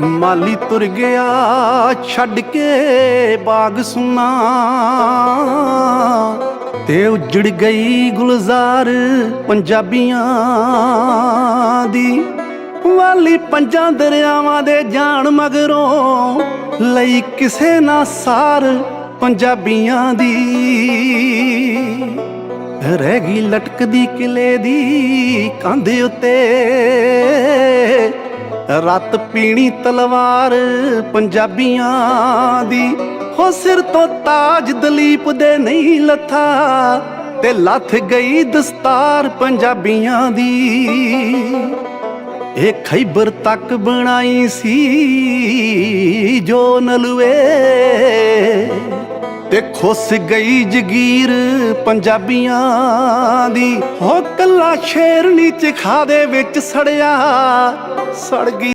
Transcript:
ਮਾਲੀ ਤੁਰ ਗਿਆ, ਛੱਡ ਕੇ ਬਾਗ ਸੁਨਾ ਤੇ ਉਜੜ ਗਈ ਗੁਲਜ਼ਾਰ ਪੰਜਾਬੀਆਂ ਦੀ। ਵਾਲੀ ਪੰਜਾਂ ਦਰਿਆਵਾਂ ਦੇ ਜਾਣ ਮਗਰੋਂ ਲਈ ਕਿਸੇ ਨਾ ਸਾਰ ਪੰਜਾਬੀਆਂ ਦੀ। ਰਹਿ ਗਈ ਲਟਕਦੀ ਕਿਲੇ ਦੀ ਕੰਧ ਉੱਤੇ। ਰਤ ਪੀਣੀ ਤਲਵਾਰ ਪੰਜਾਬੀਆਂ ਦੀ। ਹੋ ਸਿਰ ਤੋਂ ਤਾਜ ਦਲੀਪ ਦੇ ਨਹੀਂ ਲੱਥਾ ਤੇ ਲੱਥ ਗਈ ਦਸਤਾਰ ਪੰਜਾਬੀਆਂ ਦੀ। ਇਹ ਖੈਬਰ ਤੱਕ ਬਣਾਈ ਸੀ ਜੋ ਨਲਵੇ ਤੇ ਖੁੱਸ ਗਈ ਜਗੀਰ ਪੰਜਾਬੀਆਂ ਦੀ। ਹੋ ਕੱਲਾ ਸ਼ੇਰਨੀ ਚ ਖਾਦੇ ਵਿੱਚ ਸੜਿਆ, ਸੜ ਗਈ